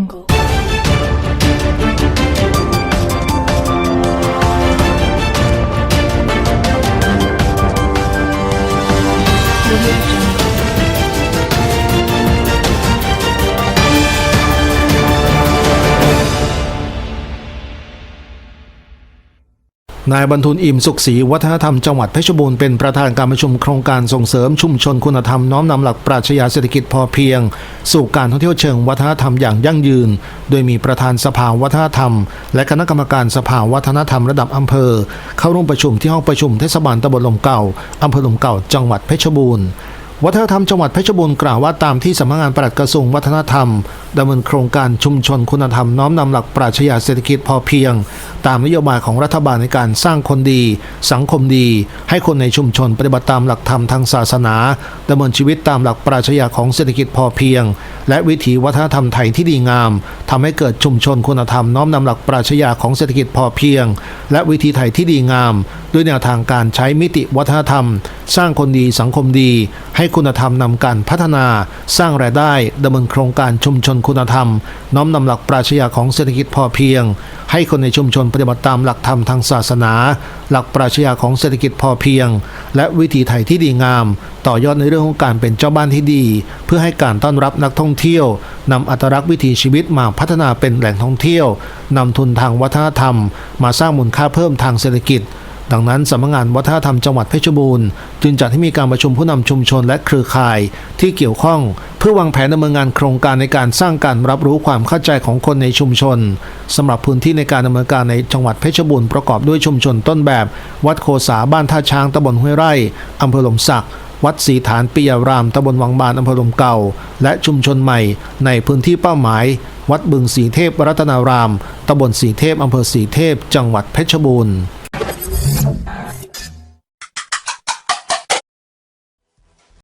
angle นายบรรทุนอิ่มสุขศรีวัฒนธรรมจังหวัดเพชรบูรณ์เป็นประธานการประชุมโครงการส่งเสริมชุมชนคุณธรรมน้อมนำหลักปรัชญาเศรษฐกิจพอเพียง สู่การท่องเที่ยวเชิงวัฒนธรรมอย่างยั่งยืน โดยมีประธานสภาวัฒนธรรม และคณะกรรมการสภาวัฒนธรรมระดับอำเภอ เข้าร่วมประชุมที่ห้องประชุมเทศบาลตำบลลมเก่าอำเภอลมเก่าจังหวัดเพชรบูรณ์ วัฒนธรรมจังหวัดเพชรบูรณ์กล่าวว่าตามที่สำนักงานปลัดกระทรวงวัฒนธรรมดำเนินโครงการชุมชนคุณธรรมน้อมนำหลักปรัชญาเศรษฐกิจพอเพียง ตามนโยบายของรัฐบาลในการสร้างคนดี สังคมดี ให้คนในชุมชนปฏิบัติตามหลักธรรมทางศาสนาดำเนินชีวิตตามหลักปรัชญาของเศรษฐกิจพอเพียง และวิถีวัฒนธรรมไทยที่ดีงามทำให้เกิดชุมชนคุณธรรมน้อมนำหลักปรัชญาของเศรษฐกิจพอเพียง และวิถีไทยที่ดีงาม ด้วยแนวทางการใช้มิติวัฒนธรรม สร้างคนดีสังคมดี ให้คุณธรรมนำการพัฒนา สร้างรายได้ดำเนินโครงการชุมชนคุณธรรม น้อมนำหลักปรัชญาของเศรษฐกิจพอเพียง ให้คนในชุมชนปฏิบัติตามหลักธรรมทางศาสนา หลักปรัชญาของเศรษฐกิจพอเพียง และวิถีไทยที่ดีงาม ต่อยอดในเรื่องของการเป็นเจ้าบ้านที่ดี เพื่อให้การต้อนรับนักท่องเที่ยวนำอัตลักษณ์วิถีชีวิตมาพัฒนาเป็นแหล่งท่องเที่ยวนำทุนทางวัฒนธรรม มาสร้างมูลค่าเพิ่มทางเศรษฐกิจ ดังนั้นสำนักงานวัฒนธรรมจังหวัดเพชรบูรณ์จึงจัดให้มีการประชุมผู้นำชุมชนและเครือข่ายที่เกี่ยวข้อง เพื่อวางแผนดำเนินงานโครงการในการสร้างการรับรู้ความเข้าใจของคนในชุมชนสำหรับพื้นที่ในการดำเนินการในจังหวัดเพชรบูรณ์ประกอบด้วยชุมชนต้นแบบ วัดโคสาบ้านท่าช้างตำบลห้วยไร่อำเภอหลมสักวัดศรีฐานปิยารามตำบลวังบานอำเภอลมเก่า และชุมชนใหม่ในพื้นที่เป้าหมาย วัดบึงสีเทพรัตนารามตำบลสีเทพอำเภอสีเทพ จังหวัดเพชรบูรณ์